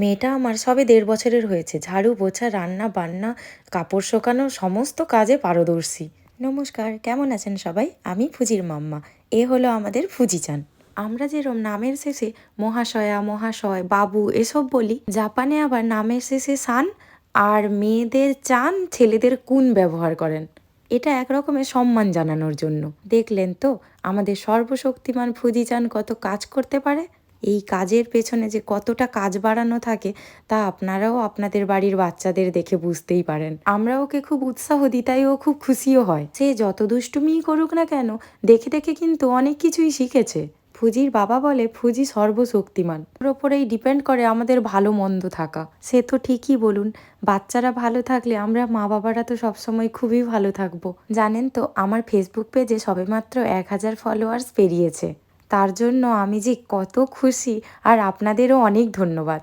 মেয়েটা আমার সবে দেড় বছরের হয়েছে। ঝাড়ু পোছা রান্না, বান্না, কাপড় শোকানো, সমস্ত কাজে পারদর্শী। নমস্কার, কেমন আছেন সবাই? আমি ফুজির মাম্মা। এ হলো আমাদের ফুজি চান আমরা যেরম নামের শেষে মহাশয়া, মহাশয়, বাবু এসব বলি, জাপানে আবার নামের শেষে সান আর মেয়েদের চান ছেলেদের কুন ব্যবহার করেন। এটা এক রকমের সম্মান জানানোর জন্য। দেখলেন তো, আমাদের সর্বশক্তিমান ফুজি চান কত কাজ করতে পারে? এই কাজের পেছনে যে কতটা কাজ বাড়ানো থাকে, তা আপনারাও আপনাদের বাড়ির বাচ্চাদের দেখে বুঝতেই পারেন। আমরা ওকে খুব উৎসাহ দিই, তাই ও খুব খুশিও হয়। সে যত দুষ্টুমিই করুক না কেন, দেখে দেখে কিন্তু অনেক কিছুই শিখেছে। ফুজির বাবা বলে, ফুজি সর্বশক্তিমান। ওর ওপরেই ডিপেন্ড করে আমাদের ভালো মন্দ থাকা। সে তো ঠিকই বলুন, বাচ্চারা ভালো থাকলে আমরা মা বাবারা তো সবসময় খুবই ভালো থাকব। জানেন তো, আমার ফেসবুক পেজে সবেমাত্র এক হাজার ফলোয়ার্স পেরিয়েছে। তার জন্য আমি যে কত খুশি আর আপনাদেরও অনেক ধন্যবাদ।